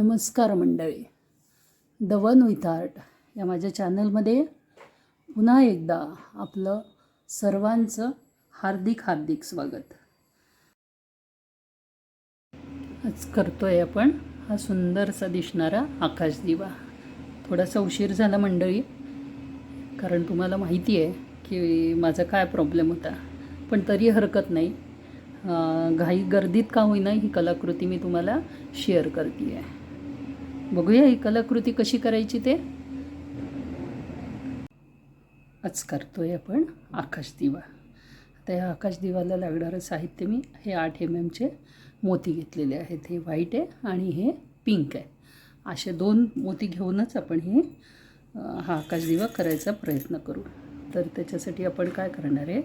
नमस्कार मंडळी. The one with art या माझ्या चॅनलमध्ये पुन्हा एकदा आपलं सर्वांचं हार्दिक हार्दिक स्वागत. आज करतोय आपण हा सुंदरसा दिसणारा आकाश दिवा. थोडासा उशीर झाला मंडळी कारण तुम्हाला माहिती आहे की माझा काय प्रॉब्लेम होता. पण तरी हरकत नाही. घाई गर्दीत का होईना ही कलाकृती मी तुम्हाला शेअर करते आहे बघूया ही कलाकृती कशी करायची ते. आज करतोय आपण आकाश दिवा. आता या आकाश दिवाला लागणारं साहित्य मी हे आठ एम एमचे मोती घेतलेले आहेत. हे व्हाईट आहे आणि हे पिंक आहे. असे दोन मोती घेऊनच आपण हे हा आकाश दिवा करायचा प्रयत्न करू. तर त्याच्यासाठी आपण काय करणार आहे?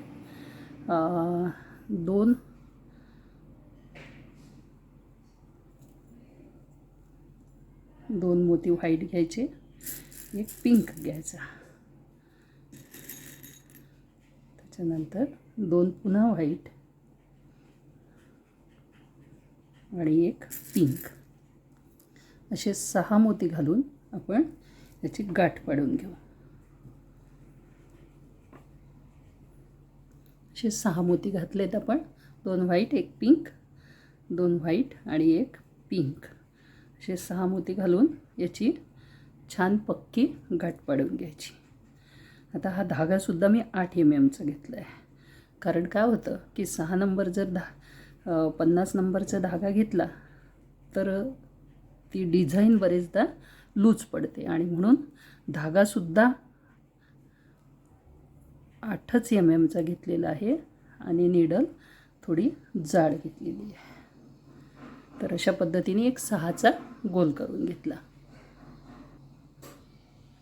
दोन दोन मोती व्हाईट घ्यायचे एक पिंक घ्यायचा. त्याच्यानंतर दोन पुन्हा व्हाईट आणि एक पिंक असे सहा मोती घालून आपण याची गाठ पाडून घेऊ. असे सहा मोती घातलेत आपण दोन व्हाईट एक पिंक दोन व्हाईट आणि एक पिंक असे सहा मोती घालून याची छान पक्की गाठ पाडून घ्यायची. आता हा धागासुद्धा मी आठ एम एमचा घेतला आहे कारण काय होतं की सहा नंबर जर धा पन्नास नंबरचा धागा घेतला तर ती डिझाईन बरेचदा लूज पडते. आणि म्हणून धागासुद्धा आठच एम एमचा घेतलेला आहे आणि निडल थोडी जाड घेतलेली आहे. तर अशा पद्धतीने एक सहाचा गोल करून घेतला.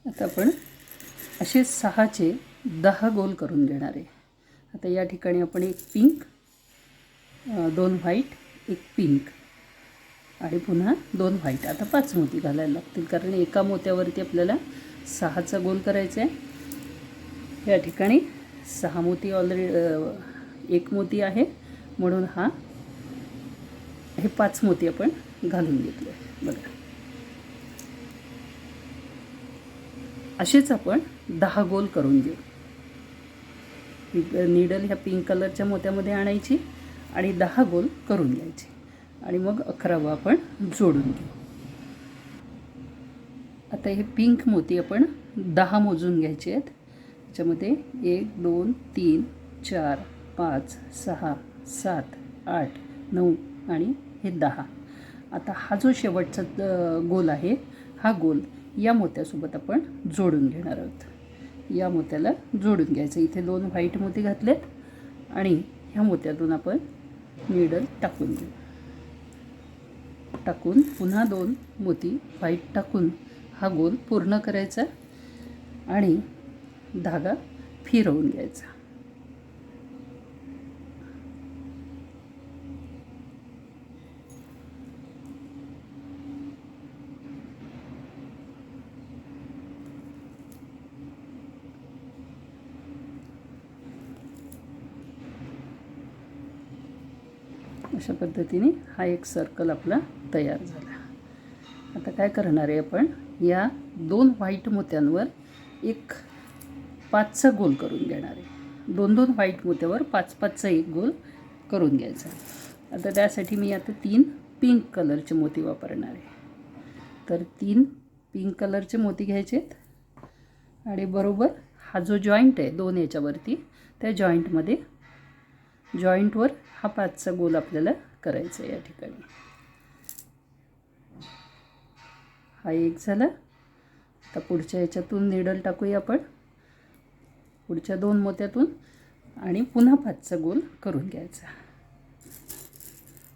आता आपण असे सहाचे दहा गोल करून घेणार आहे. आता या ठिकाणी आपण एक पिंक दोन व्हाईट एक पिंक आणि पुन्हा दोन व्हाईट. आता पाच मोती घालायला लागतील कारण एका मोत्यावरती आपल्याला सहाचा गोल करायचा आहे. या ठिकाणी सहा मोती ऑलरेडी एक मोती आहे म्हणून हा हे पाच मोती आपण घालून घेतले बघा. असेच आपण दहा गोल करून घेऊ. निडल ह्या पिंक कलरच्या मोत्यामध्ये आणायची आणि दहा गोल करून घ्यायची. आणि मग अकरावं आपण जोडून घेऊ. आता हे पिंक मोती आपण दहा मोजून घ्यायचे आहेत. त्याच्यामध्ये एक दोन तीन चार पाच सहा सात आठ नऊ आणि हे दहा. आता हा जो शेवटचा गोल आहे हा गोल या मोत्यासोबत आपण जोडून घेणार आहोत. या मोत्याला जोडून घ्यायचं. इथे दोन व्हाईट मोती घातलेत आणि ह्या मोत्यातून आपण निडल टाकून घेऊ. टाकून पुन्हा दोन मोती व्हाईट टाकून हा गोल पूर्ण करायचा आणि धागा फिरवून घ्यायचा. अशा पद्धतीने हा एक सर्कल आपला तयार झाला. आता काय करणार आहे आपण? या दोन व्हाईट मोत्यांवर एक पाचचा गोल करून घेणार आहे. दोन दोन व्हाईट मोत्यावर पाच पाचचा एक गोल करून घ्यायचा. आता त्यासाठी मी आता तीन पिंक कलरचे मोती वापरणार आहे. तर तीन पिंक कलरचे मोती घ्यायचे आहेत. आणि बरोबर हा जो जॉईंट आहे दोन याच्यावरती त्या जॉईंटमध्ये जॉईंटवर हा पाचचा गोल आपल्याला करायचा आहे या ठिकाणी. हा एक झाला. आता पुढच्या याच्यातून निडल टाकूया आपण. पुढच्या दोन मोत्यातून आणि पुन्हा पाचचा गोल करून घ्यायचा.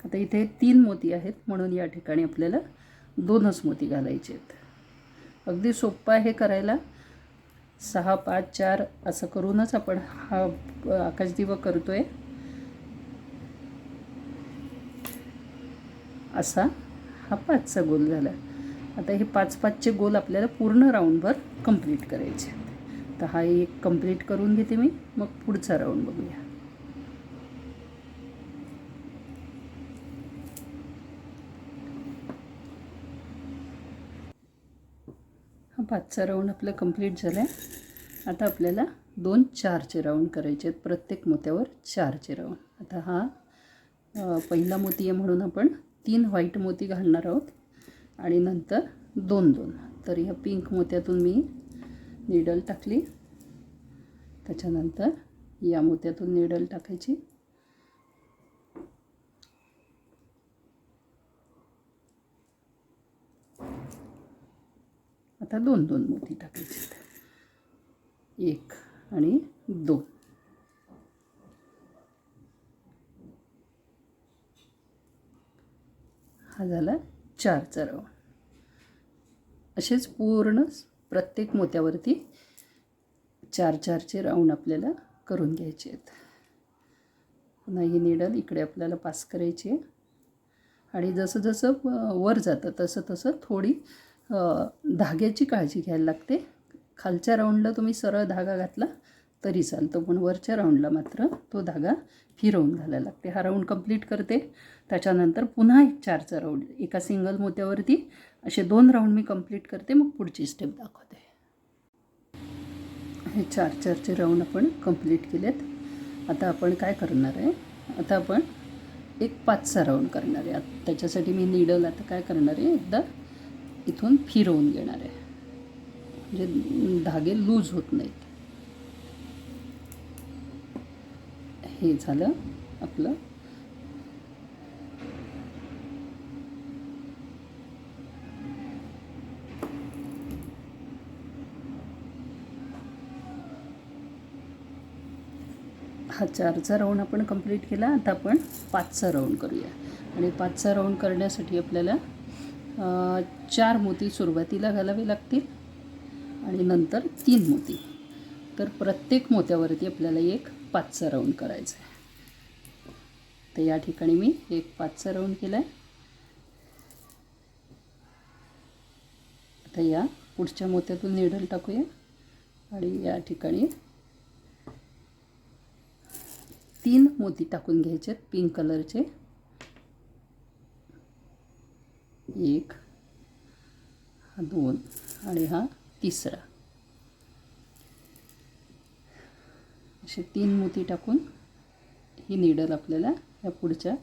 आता इथे तीन मोती आहेत म्हणून या ठिकाणी आपल्याला दोनच मोती घालायचे आहेत. अगदी सोपं आहे करायला. सहा पाच चार असं करूनच आपण हा आकाशदिवा करतो आहे असा हा पाचचा गोल झाला. आता हे पाच पाचचे गोल आपल्याला पूर्ण राऊंडभर कंप्लीट करायचे आहेत. तर हा एक कंप्लीट करून घेते मी मग पुढचा राऊंड बघूया. पाचचा राऊंड आपला कंप्लीट झाला आहे आता आपल्याला दोन चारचे राऊंड करायचे आहेत. प्रत्येक मोत्यावर चारचे राऊंड आता हा पहिला मोती आहे म्हणून आपण तीन व्हाईट मोती घालणार आहोत. आणि नंतर दोन दोन. तर ह्या पिंक मोत्यातून मी निडल टाकली. त्याच्यानंतर या मोत्यातून निडल टाकायची. आता दोन दोन मोती टाकायचे. एक आणि दोन. हा झाला चारचा राऊंड असेच पूर्ण प्रत्येक मोत्यावरती चार चारचे राऊंड आपल्याला करून घ्यायचे आहेत. पुन्हा ही निडल इकडे आपल्याला पास करायची आहे. आणि जसं जसं वर जातं तसं तसं थोडी धाग्याची काळजी घ्यायला लागते. खालच्या राऊंडला तुम्ही सरळ धागा घातला तरी चालतो पण वरच्या राऊंडला मात्र तो धागा फिरवून घालायला लागते. हा राऊंड कंप्लीट करते. त्याच्यानंतर पुन्हा एक चारचा राऊंड एका सिंगल मोत्यावरती असे दोन राऊंड मी कंप्लीट करते मग पुढची स्टेप दाखवते. हे चार चारचे राऊंड आपण कंप्लीट केलेत. आता आपण काय करणार आहे? आता आपण एक पाचचा राऊंड करणार आहे. आता त्याच्यासाठी मी निडल आता काय करणार आहे? एकदा इथून फिरवून घेणार आहे. म्हणजे धागे लूज होत नाहीत. हे झालं आपलं. हा चारचा राऊंड आपण कंप्लीट केला. आता आपण पाचचा राऊंड करूया. आणि पाचचा राऊंड करण्यासाठी आपल्याला चार मोती सुरुवातीला घालावे लागतील आणि नंतर तीन मोती. तर प्रत्येक मोत्यावरती आपल्याला एक पाचचं राऊंड करायचं आहे तर या ठिकाणी मी एक पाचचा राऊंड केला आहे आता या पुढच्या मोत्यातून निडल टाकूया. आणि या ठिकाणी तीन मोती टाकून घ्यायचे आहेत पिंक कलरचे एक हा दोन आणि हा तिसरा. असे तीन मोती टाकून ही निडल आपल्याला या पुढच्या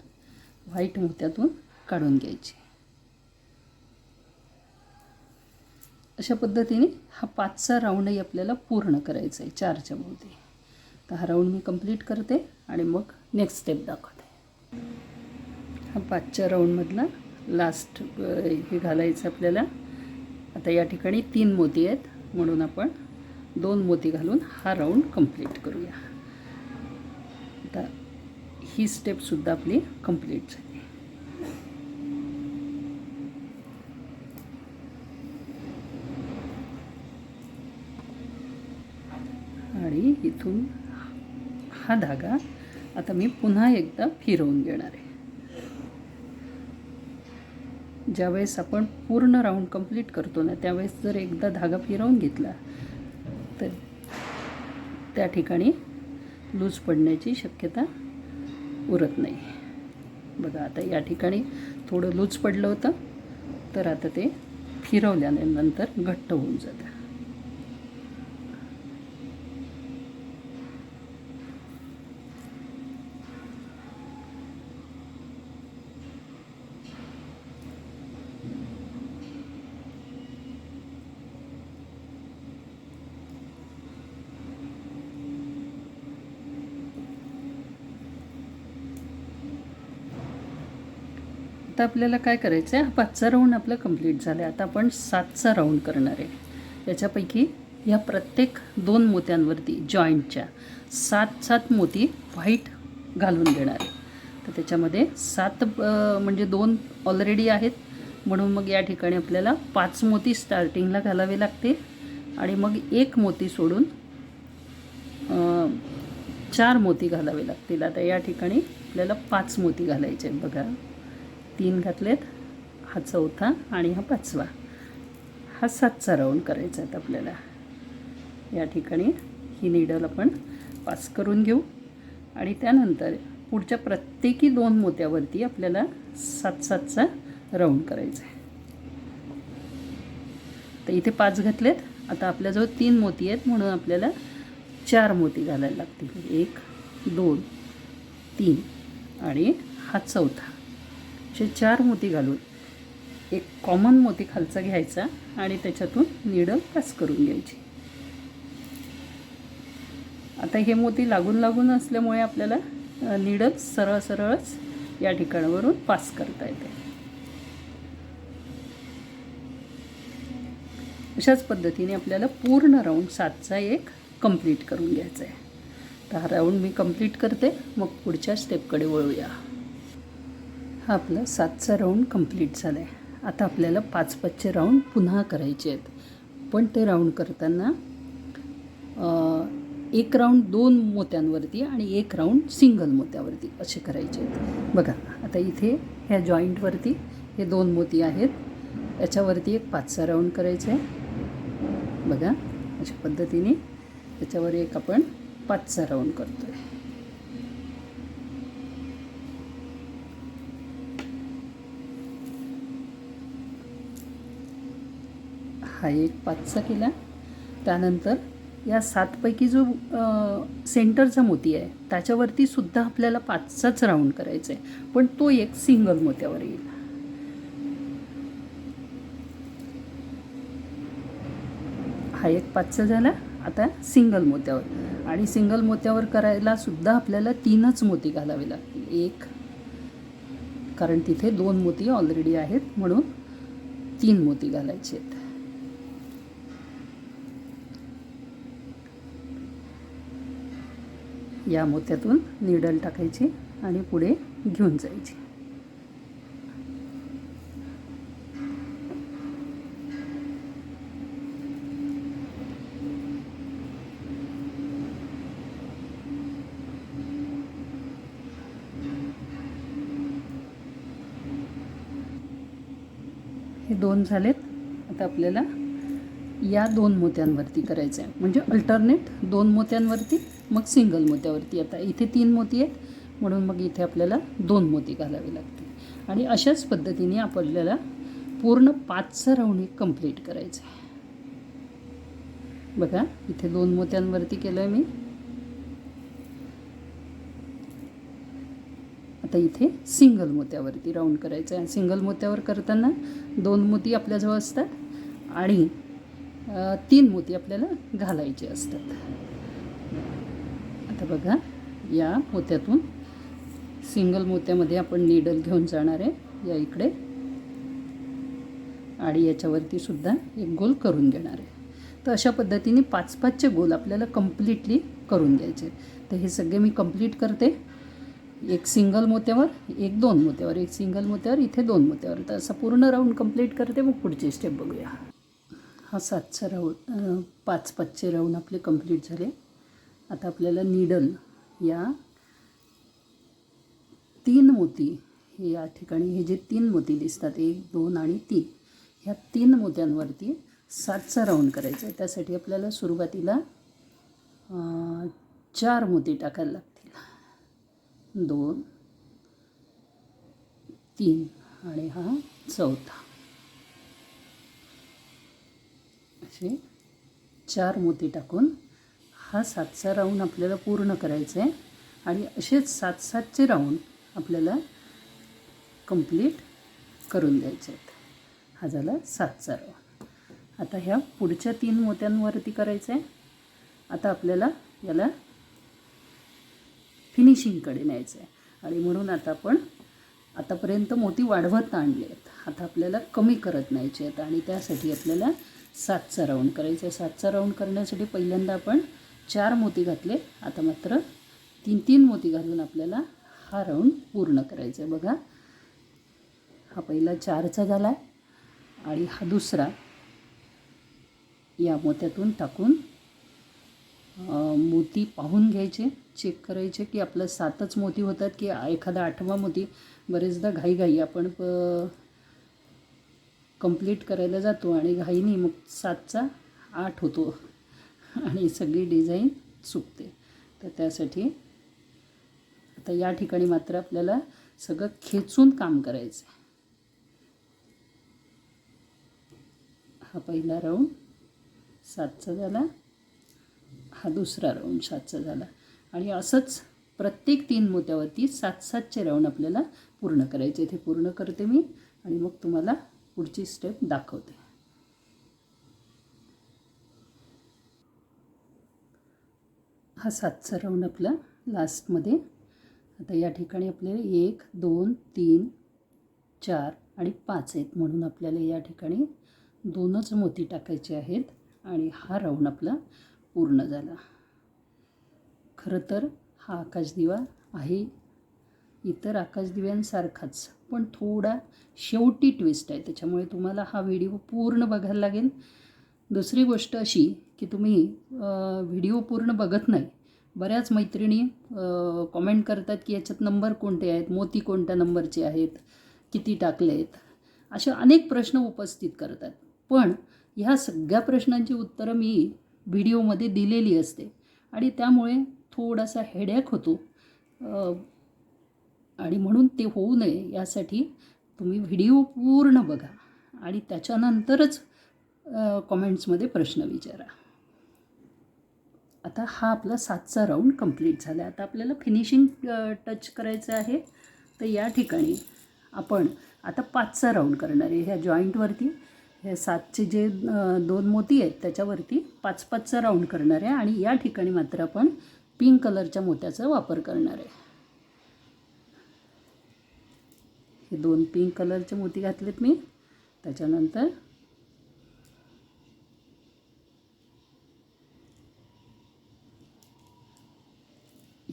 व्हाईट मोत्यातून काढून घ्यायची. अशा पद्धतीने हा पाचचा राऊंडही आपल्याला पूर्ण करायचा आहे चारच्या भोवती. तर हा राऊंड मी कंप्लीट करते आणि मग नेक्स्ट स्टेप दाखवते. हा पाचच्या राऊंडमधला लास्ट हे घालायचं आपल्याला. आता या ठिकाणी तीन मोती आहेत म्हणून आपण दोन मोती घालून हा राऊंड कंप्लीट करूया. आता ही स्टेपसुद्धा आपली कंप्लीट झाली. आणि इथून हा धागा आता मी पुन्हा एकदा फिरवून घेणार आहे. ज्यावेळेस आपण पूर्ण राऊंड कंप्लीट करतो ना त्यावेळेस जर एकदा धागा फिरवून घेतला तर त्या ठिकाणी लूज पडण्याची शक्यता उरत नाही. बघा आता या ठिकाणी थोडं लूज पडलं होतं तर आता ते फिरवल्याने नंतर घट्ट होऊन जातं. आता आपल्याला काय करायचं आहे हा पाचचा राऊंड आपला कंप्लीट झाला आहे आता आपण सातचा राऊंड करणार आहे. याच्यापैकी या प्रत्येक दोन मोत्यांवरती जॉईंटच्या सात सात मोती व्हाईट घालून देणार आहे. तर त्याच्यामध्ये सात म्हणजे दोन ऑलरेडी आहेत. म्हणून मग या ठिकाणी आपल्याला पाच मोती स्टार्टिंगला घालावे लागतील आणि मग एक मोती सोडून चार मोती घालावे लागतील. आता या ठिकाणी आपल्याला पाच मोती घालायचे आहेत बघा. तीन घातलेत. हा चौथा आणि हा पाचवा. हा सातचा राऊंड करायचा आहे आपल्याला. या ठिकाणी ही निडल आपण पास करून घेऊ. आणि त्यानंतर पुढच्या प्रत्येकी दोन मोत्यावरती आपल्याला सात सातचा राऊंड करायचा आहे. तर इथे पाच घातलेत. आता आपल्याजवळ तीन मोती आहेत. म्हणून आपल्याला चार मोती घालायला लागतील. एक दोन तीन आणि हा चौथा. असे चार मोती घालून एक कॉमन मोती खालचा घ्यायचा आणि त्याच्यातून निडल पास करून घ्यायची. आता हे मोती लागून लागून असल्यामुळे आपल्याला अ, निडल सरळ सरळच या ठिकाणावरून पास करता येते. अशाच पद्धतीने आपल्याला पूर्ण राऊंड सातचा एक कंप्लीट करून घ्यायचा आहे. तर हा राऊंड मी कंप्लीट करते मग पुढच्या स्टेपकडे वळूया. हा आपला सातचा राऊंड कंप्लीट झाला आहे आता आपल्याला पाच पाचचे राऊंड पुन्हा करायचे आहेत. पण ते राऊंड करताना एक राऊंड दोन मोत्यांवरती आणि एक राऊंड सिंगल मोत्यावरती असे करायचे आहेत. बघा आता इथे ह्या जॉईंटवरती हे दोन मोती आहेत. याच्यावरती एक पाचचा राऊंड करायचा आहे. बघा अशा पद्धतीने त्याच्यावर एक आपण पाचचा राऊंड करतो आहे हा एक पाचचा केला. त्यानंतर या सातपैकी जो सेंटरचा मोती आहे त्याच्यावरती सुद्धा आपल्याला पाचचाच राऊंड करायचा आहे पण तो एक सिंगल मोत्यावर येईल. हा एक पाचचा झाला. आता सिंगल मोत्यावर. आणि सिंगल मोत्यावर करायला सुद्धा आपल्याला तीनच मोती घालावे लागतील. एक कारण तिथे दोन मोती ऑलरेडी आहेत म्हणून तीन मोती घालायचे आहेत. या मोत्यातून निडल टाकायची आणि पुढे घेऊन जायची. हे दोन झालेत. आता आपल्याला या दोन मोत्यांवरती करायचं आहे म्हणजे अल्टरनेट दोन मोत्यांवरती मग सिंगल मोत्यावरती. आता इथे तीन मोती आहेत म्हणून मग इथे आपल्याला दोन मोती घालावे लागतील. आणि अशाच पद्धतीने आपल्याला पूर्ण पाचचं राऊंड हे कंप्लीट करायचं आहे. बघा इथे दोन मोत्यांवरती केलं आहे मी. आता इथे सिंगल मोत्यावरती राऊंड करायचं आहे. सिंगल मोत्यावर करताना दोन मोती आपल्याजवळ असतात आणि तीन मोती आपल्याला घालायचे असतात. आता बघा या मोत्यातून सिंगल मोत्यामध्ये आपण निडल घेऊन जाणार आहे या इकडे. आणि याच्यावरती सुद्धा एक गोल करून घेणार आहे. तर अशा पद्धतीने पाच पाचचे गोल आपल्याला कम्प्लिटली करून घ्यायचे. तर हे सगळे मी कंप्लीट करते. एक सिंगल मोत्यावर एक दोन मोत्यावर. एक सिंगल मोत्यावर इथे दोन मोत्यावर. तर असं पूर्ण राऊंड कंप्लीट करते. मग पुढची स्टेप बघूया. हा सातचा राऊंड पाच पाचचे राऊंड आपले कंप्लीट झाले. आता आपल्याला निडल या तीन मोती हे या ठिकाणी हे जे तीन मोती दिसतात एक दोन आणि तीन ह्या तीन मोत्यांवरती सातचा राऊंड करायचा आहे. त्यासाठी आपल्याला सुरुवातीला चार मोती टाकायला लागतील. दोन तीन आणि हा चौथा. असे चार मोती टाकून हा सातचा राऊंड आपल्याला पूर्ण करायचा आहे. आणि असेच सात सातचे राऊंड आपल्याला कंप्लीट करून द्यायचे आहेत. हा झाला सातचा राऊंड आता ह्या पुढच्या तीन मोत्यांवरती करायचं आहे. आता आपल्याला याला फिनिशिंगकडे न्यायचं आहे. आणि म्हणून आता आपण आतापर्यंत मोती वाढवत आणले आहेत. आता आपल्याला कमी करत न्यायचे आहेत. आणि त्यासाठी आपल्याला सातचा राऊंड करायचा आहे. सातचा राऊंड करण्यासाठी पहिल्यांदा आपण चार मोती घातले. आता मात्र तीन तीन मोती घालून आपल्याला हा राऊंड पूर्ण करायचा आहे. बघा हा पहिला चारचा झाला आहे आणि हा दुसरा या मोत्यातून टाकून मोती पाहून घ्यायचे चेक करायचे की आपलं सातच मोती होतात की एखादा आठवा मोती बरेचदा घाईघाई आपण प कंप्लीट करायला जातो आणि घाईने मग सातचा आठ होतो. आणि सगळी डिझाईन चुकते तर त्यासाठी आता या ठिकाणी मात्र आपल्याला सगळं खेचून काम करायचं आहे हा पहिला राऊंड सातचा झाला. हा दुसरा राऊंड सातचा झाला. आणि असंच प्रत्येक तीन मोत्यावरती सात सातचे राऊंड आपल्याला पूर्ण करायचे. ते पूर्ण करते मी आणि मग तुम्हाला पुढची स्टेप दाखवते. हा सातचा राऊंड आपला लास्टमध्ये आता या ठिकाणी आपल्याला एक दोन तीन चार आणि पाच आहेत म्हणून आपल्याला या ठिकाणी दोनच मोती टाकायचे आहेत आणि हा राऊंड आपला पूर्ण झाला. खरं तर हा आकाशदिवा आहे. इतर आकाशदिव्यांसारखाच पण थोडा शेवटी ट्विस्ट आहे. त्याच्यामुळे तुम्हाला हा व्हिडिओ पूर्ण बघायला लागेल. दुसरी गोष्ट अशी की तुम्ही व्हिडिओ पूर्ण बघत नाही. बऱ्याच मैत्रिणी कॉमेंट करतात की याच्यात नंबर कोणते आहेत? मोती कोणत्या नंबरचे आहेत? किती टाकले आहेत असे अनेक प्रश्न उपस्थित करतात. पण ह्या सगळ्या प्रश्नांची उत्तरं मी व्हिडिओमध्ये दिलेली असते. आणि त्यामुळे थोडासा हेडॅक होतो. आणि म्हणून ते होऊ नये यासाठी तुम्ही व्हिडिओ पूर्ण बघा. आणि त्याच्यानंतरच कॉमेंट्समध्ये प्रश्न विचारा. आता हा आपला सातचा राऊंड कंप्लीट झाला. आता आपल्याला फिनिशिंग टच करायचं आहे. तर या ठिकाणी आपण आता पाचचा राऊंड करणार आहे. ह्या जॉईंटवरती हे सातचे जे दोन मोती आहेत त्याच्यावरती पाच पाचचा राऊंड करणार आहे. आणि या ठिकाणी मात्र आपण पिंक कलरच्या मोत्याचा वापर करणार आहे. हे दोन पिंक कलरचे मोती घातलेत मी. त्याच्यानंतर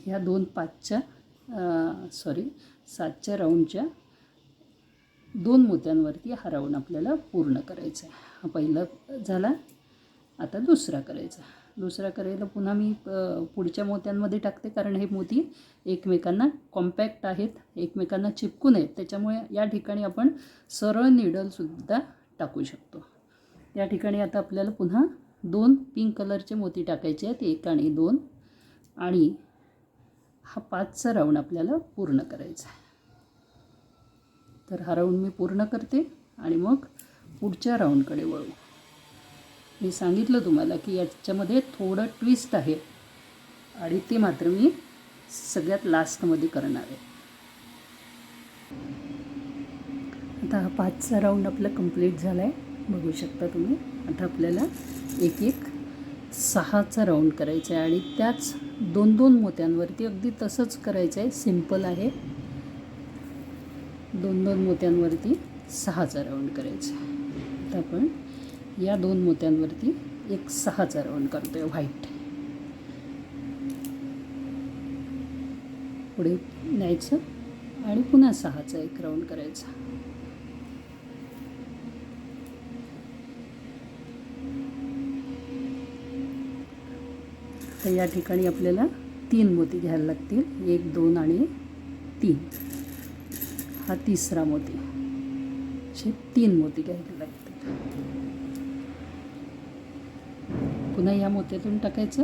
ह्या दोन पाचच्या सॉरी सातच्या राऊंडच्या दोन मोत्यांवरती हा राऊंड आपल्याला पूर्ण करायचा आहे. हा पहिला झाला आता दुसरा करायचा. दुसरा करायला पुन्हा मी पुढच्या मोत्यांमध्ये टाकते कारण हे मोती एकमेकांना कॉम्पॅक्ट आहेत एकमेकांना चिपकून आहेत त्याच्यामुळे या ठिकाणी आपण सरळ निडलसुद्धा टाकू शकतो. या ठिकाणी आता आपल्याला पुन्हा दोन पिंक कलरचे मोती टाकायचे आहेत एक आणि दोन. आणि हा पाचचा राऊंड आपल्याला पूर्ण करायचा आहे. तर हा राऊंड मी पूर्ण करते आणि मग पुढच्या राऊंडकडे वळू. मी सांगितलं तुम्हाला की याच्यामध्ये थोडं ट्विस्ट आहे आणि ते मात्र मी सगळ्यात लास्टमध्ये करणार आहे. आता हा पाचचा राऊंड आपला कंप्लीट झाला आहे बघू शकता तुम्ही. आता आपल्याला एक एक सहाचा राऊंड करायचा आहे आणि त्याच दोन दोन मोत्यांवरती अगदी तसंच करायचं आहे सिंपल आहे. दोन दोन मोत्यांवरती सहाचा राऊंड करायचा आहे तर आपण या दोन मोत्यांवरती एक सहाचा राऊंड करतो आहे व्हाईट पुढे न्यायचं आणि पुन्हा सहाचा एक राऊंड करायचा. तर या ठिकाणी आपल्याला तीन मोती घ्यायला लागतील. एक दोन आणि तीन. हा तिसरा मोती. असे तीन मोती घ्यायला लागतील. पुन्हा या मोत्यातून टाकायचं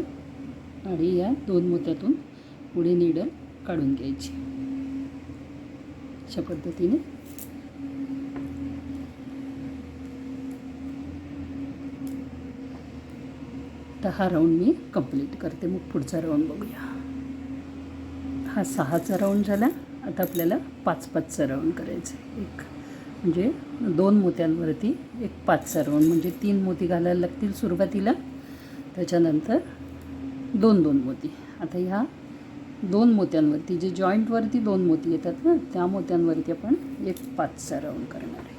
आणि या दोन मोत्यातून पुढे निडल काढून घ्यायची. अशा पद्धतीने तर हा राऊंड मी कंप्लीट करते. मग पुढचा राऊंड बघूया. हा सहाचा राऊंड झाला. आता आपल्याला पाच पाचचा राऊंड करायचं आहे. एक म्हणजे दोन मोत्यांवरती एक पाचचा राऊंड म्हणजे तीन मोती घालायला लागतील सुरुवातीला. त्याच्यानंतर दोन दोन मोती. आता ह्या दोन मोत्यांवरती जे जॉईंटवरती दोन मोती येतात ना त्या मोत्यांवरती आपण एक पाचचा राऊंड करणार आहे.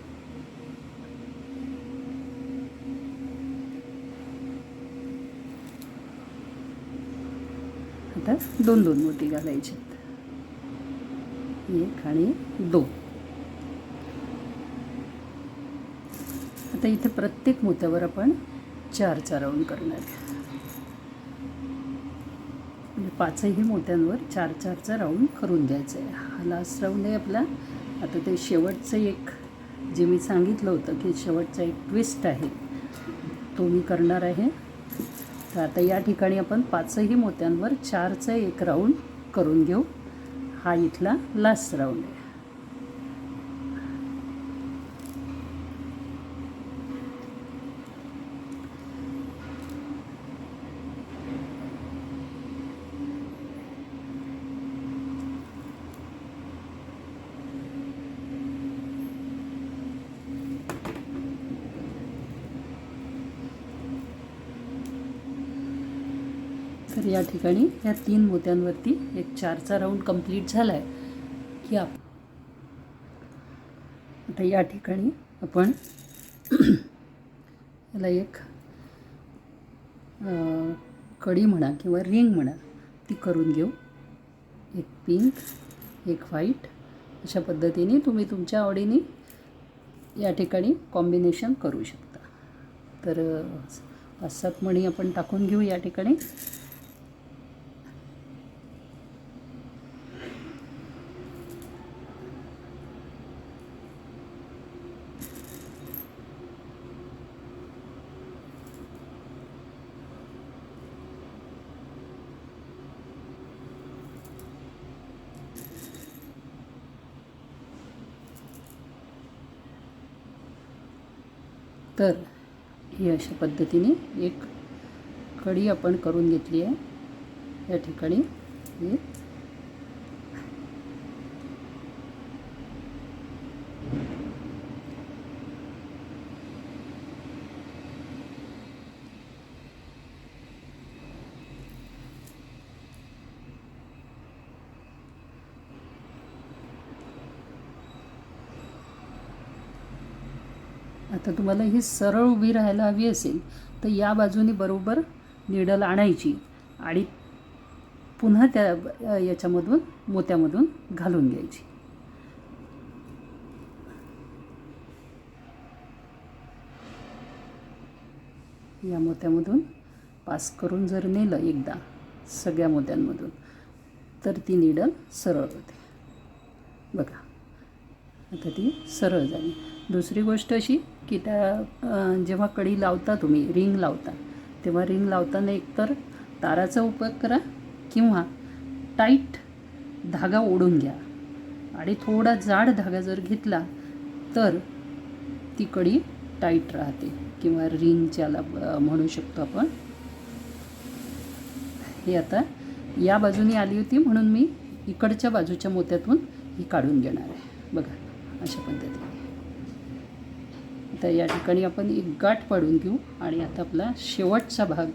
आता दोन दोन मोती घालायचे. एक आणि दोन. आता इथे प्रत्येक मोत्यावर आपण चारचा राऊंड करणार आहे. म्हणजे पाचही मोत्यांवर चार चारचा राऊंड करून द्यायचं आहे हा लास्ट राऊंड आहे आपला. आता ते शेवटचं एक जे मी सांगितलं होतं की शेवटचा एक ट्विस्ट आहे तो मी करणार आहे. तर आता या ठिकाणी आपण पाचही मोत्यांवर चारचं एक राऊंड करून घेऊ. हा इथला लास्ट राऊंड आहे या ठिकाणी ह्या तीन मोत्यांवरती एक चारचा राऊंड कंप्लीट झाला आहे की आप आता या ठिकाणी आपण याला एक कडी म्हणा किंवा रिंग म्हणा ती करून घेऊ. एक पिंक एक व्हाईट अशा पद्धतीने तुम्ही तुमच्या आवडीने या ठिकाणी कॉम्बिनेशन करू शकता. तर पाच सात मणी आपण टाकून घेऊ या ठिकाणी. तर ही अशा पद्धतीने एक कडी आपण करून घेतली आहे. या ठिकाणी तर तुम्हाला ही सरळ उभी राहायला हवी असेल तर या बाजूने बरोबर निडल आणायची आणि पुन्हा त्या याच्यामधून मोत्यामधून घालून घ्यायची. या मोत्यामधून पास करून जर नेलं एकदा सगळ्या मोत्यांमधून तर ती निडल सरळ होते. बघा आता ती सरळ झाली. दुसरी गोष्ट अशी की त्या जेव्हा कडी लावता तुम्ही रिंग लावता तेव्हा रिंग लावताना एकतर ताराचा उपयोग करा किंवा टाईट धागा ओढून घ्या. आणि थोडा जाड धागा जर घेतला तर ती कडी टाईट राहते किंवा रिंग ज्याला म्हणू शकतो आपण. हे आता या बाजूने आली होती म्हणून मी इकडच्या बाजूच्या मोत्यातून ही काढून घेणार आहे. बघा अशा पद्धतीने. आता या ठिकाणी आपण एक गाठ पाडून घेऊ आणि आता आपला शेवटचा भाग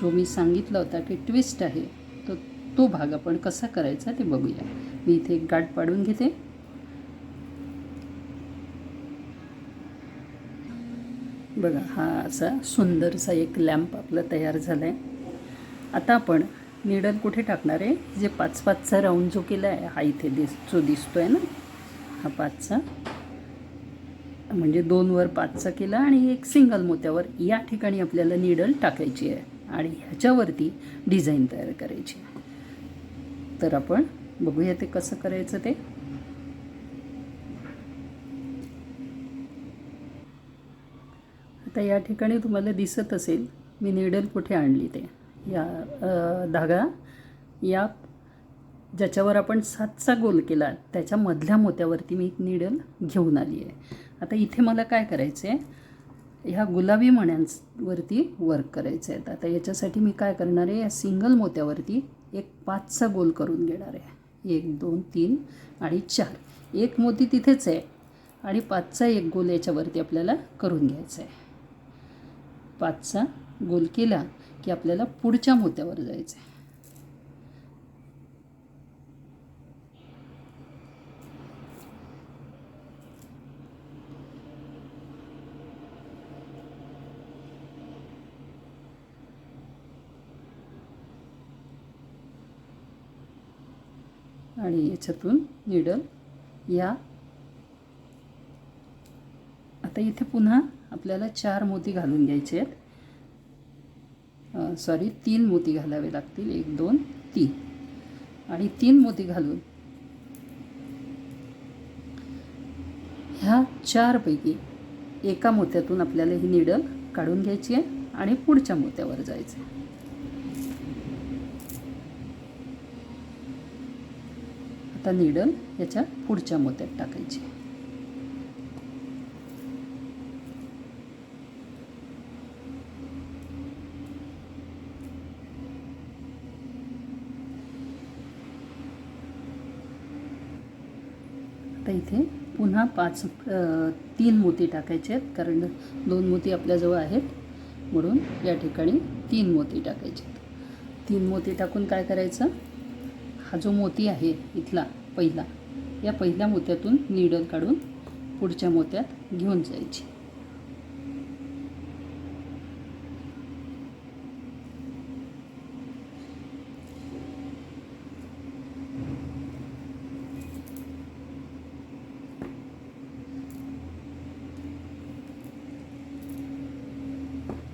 जो मी सांगितला होता की ट्विस्ट आहे तो तो भाग आपण कसा करायचा ते बघूया. मी इथे एक गाठ पाडून घेते. बघा हा असा सुंदरसा एक लॅम्प आपला तयार झाला आहे आता आपण निडल कुठे टाकणार आहे? जे पाच पाचचा राऊंड जो केला आहे हा इथे दिस जो दिसतो आहे ना हा पाचचा. म्हणजे दोनवर पाचचा केला आणि एक सिंगल मोत्यावर या ठिकाणी आपल्याला निडल टाकायची आहे. आणि ह्याच्यावरती डिझाईन तयार करायची आहे. तर आपण बघूया ते कसं करायचं ते. आता या ठिकाणी तुम्हाला दिसत असेल मी निडल कुठे आणली ते. या धागा या ज्याच्यावर आपण सातचा गोल केला त्याच्या मधल्या मोत्यावरती मी एक निडल घेऊन आली आहे. आता इथे मला काय करायचं आहे ह्या गुलाबी मण्यांवरती वर्क करायचं आहे आता याच्यासाठी मी काय करणार आहे? या सिंगल मोत्यावरती एक पाचचा गोल करून घेणार आहे. एक दोन तीन आणि चार. एक मोती तिथेच आहे आणि पाचचा एक गोल याच्यावरती आपल्याला करून घ्यायचा आहे पाचचा गोल केला की आपल्याला पुढच्या मोत्यावर जायचं आहे आणि याच्यातून निडल या. आता इथे पुन्हा आपल्याला चार मोती घालून घ्यायचे आहेत. सॉरी तीन मोती घालावे लागतील. एक दोन तीन. आणि तीन मोती घालून ह्या चारपैकी एका मोत्यातून आपल्याला ही निडल काढून घ्यायची आहे आणि पुढच्या मोत्यावर जायचं आहे. आता निडल याच्या पुढच्या मोत्यात टाकायची. आता इथे पुन्हा पाच तीन मोती टाकायचे आहेत कारण दोन मोती आपल्याजवळ आहेत. म्हणून या ठिकाणी तीन मोती टाकायचे आहेत. तीन मोती टाकून काय करायचं? हा जो मोती आहे इथला पहिला. या पहिल्या मोत्यातून निडल काढून पुढच्या मोत्यात घेऊन जायची.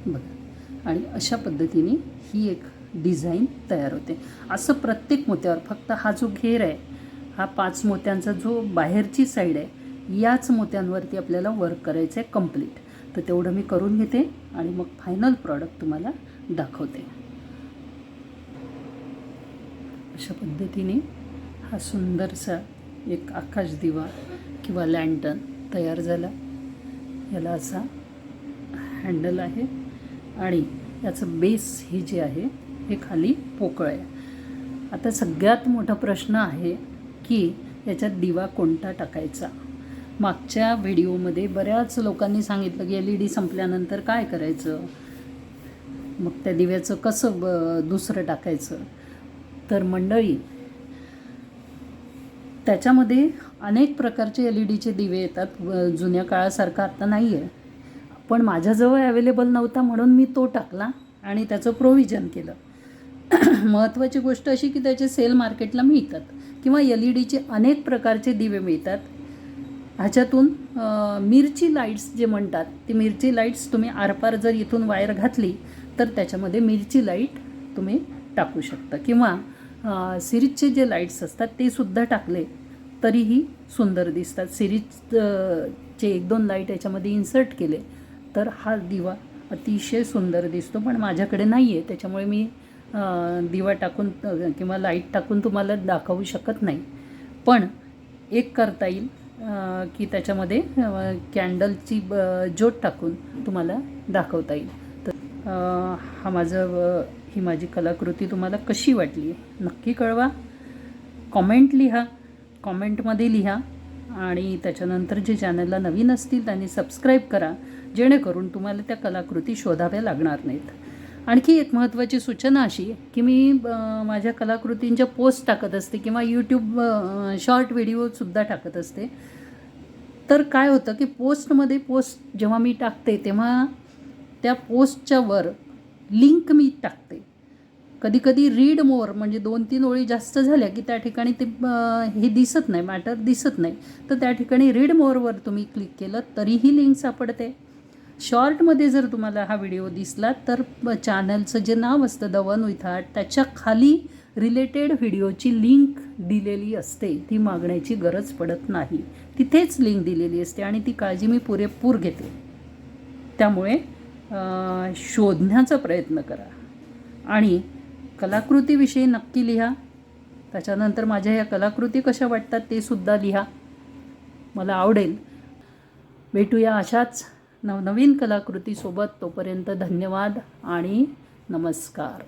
बघा. आणि अशा पद्धतीने ही एक डिझाईन तयार होते. असं प्रत्येक मोत्यावर फक्त हा जो घेर आहे हा पाच मोत्यांचा जो बाहेरची साईड आहे याच मोत्यांवरती आपल्याला वर्क करायचं आहे कंप्लीट तर तेवढं मी करून घेते आणि मग फायनल प्रॉडक्ट तुम्हाला दाखवते. अशा पद्धतीने हा सुंदरसा एक आकाश दिवा किंवा लँटन तयार झाला. याला असा हँडल आहे आणि याचं बेस हे जे आहे हे खाली पोकळ आहे. आता सगळ्यात मोठा प्रश्न आहे की याच्यात दिवा कोणता टाकायचा? मागच्या व्हिडिओमध्ये बऱ्याच लोकांनी सांगितलं की एल ई डी संपल्यानंतर काय करायचं? मग त्या दिव्याचं कसं ब दुसरं टाकायचं? तर मंडळी त्याच्यामध्ये अनेक प्रकारचे एल ई डीचे दिवे येतात. जुन्या काळासारखं आता नाही आहे पण माझ्याजवळ अवेलेबल नव्हता म्हणून मी तो टाकला आणि त्याचं प्रोव्हिजन केलं. महत्त्वाची गोष्ट अशी की त्याचे सेल मार्केटला मिळतात किंवा एल ई डीचे अनेक प्रकारचे दिवे मिळतात. ह्याच्यातून मिरची लाईट्स जे म्हणतात ती मिरची लाईट्स तुम्ही आरपार जर इथून वायर घातली तर त्याच्यामध्ये मिरची लाइट तुम्ही टाकू शकता. किंवा सिरीजचे जे लाईट्स असतात ते सुद्धा टाकले तरीही सुंदर दिसतात. सिरीज चे एक दोन लाइट याच्यामध्ये इन्सर्ट केले तर हा दिवा अतिशय सुंदर दिसतो. पण माझ्याकडे नाही आहे त्याच्यामुळे मी दिवा टाकून किंवा लाइट टाकून तुम्हाला दाखवू शकत नाही. पण एक करता येईल की त्याच्यामध्ये कॅन्डलची ब ज्योत टाकून तुम्हाला दाखवता येईल. तर हा माझं ही माझी कलाकृती तुम्हाला कशी वाटली? नक्की कळवा. कॉमेंट लिहा. कॉमेंटमध्ये लिहा. आणि त्याच्यानंतर जे चॅनलला नवीन असतील त्यांनी सबस्क्राईब करा. जेणेकरून तुम्हाला त्या कलाकृती शोधाव्या लागणार नाहीत. आणखी एक महत्त्वाची सूचना अशी की मी माझ्या कलाकृतींच्या पोस्ट टाकत असते किंवा यूट्यूब शॉर्ट व्हिडिओसुद्धा टाकत असते. तर काय होतं की पोस्टमध्ये पोस्ट जेव्हा मी टाकते तेव्हा त्या पोस्टच्या वर लिंक मी टाकते. कधीकधी रीड मोर म्हणजे दोन तीन ओळी जास्त झाल्या की त्या ठिकाणी ते हे दिसत नाही मॅटर दिसत नाही. तर त्या ठिकाणी रीड मोरवर तुम्ही क्लिक केलं तरीही लिंक सापडते. शॉर्टमध्ये जर तुम्हाला हा व्हिडिओ दिसला तर चॅनलचं जे नाव असतं द वन विथ आर्ट त्याच्याखाली रिलेटेड व्हिडिओची लिंक दिलेली असते. ती मागण्याची गरज पडत नाही. तिथेच लिंक दिलेली असते आणि ती काळजी मी पुरेपूर घेते. त्यामुळे शोधण्याचा प्रयत्न करा. आणि कलाकृतीविषयी नक्की लिहा. त्याच्यानंतर माझ्या ह्या कलाकृती कशा वाटतात ते सुद्धा लिहा. मला आवडेल. भेटूया अशाच नवनवीन कलाकृतीसोबत तोपर्यंत धन्यवाद आणि नमस्कार.